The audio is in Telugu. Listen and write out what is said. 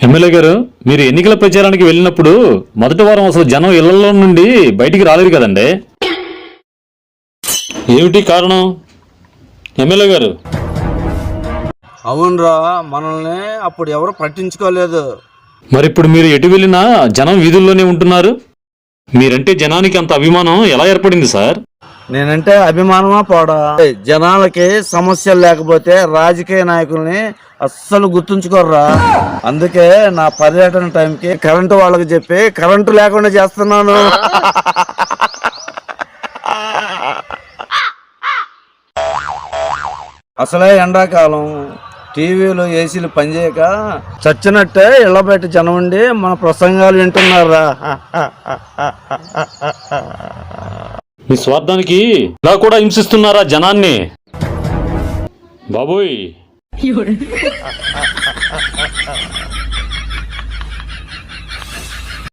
ఎమ్మెల్యే గారు మీరు ఎన్నికల ప్రచారానికి వెళ్ళినప్పుడు మొదటి వారం అసలు జనం ఇళ్ళలో నుండి బయటికి రాలేరు కదండి? ఏమిటి కారణం? ఎమ్మెల్యే గారు. అవునరా మనల్ని అప్పుడు ఎవరు పట్టించుకోలేదు. మరి ఇప్పుడు మీరు ఎటు వెళ్ళినా జనం వీధుల్లోనే ఉంటున్నారు. మీరంటే జనానికి అంత అభిమానం ఎలా ఏర్పడింది సార్? నేనంటే అభిమానమా పోడా? జనాలకి సమస్యలు లేకపోతే రాజకీయ నాయకుల్ని అస్సలు గుర్తుంచుకోర్రా. అందుకే నా పర్యటన టైంకి కరెంటు వాళ్ళకి చెప్పి కరెంటు లేకుండా చేస్తున్నాను. అసలే ఎండాకాలం టీవీలు ఏసీలు పనిచేయక చచ్చినట్టే ఇళ్ళ బయట జనం ఉండి మన ప్రసంగాలు వింటున్నారా? మీ స్వార్థానికి ఇలా కూడా హింసిస్తున్నారా జనాన్ని? బాబోయ్.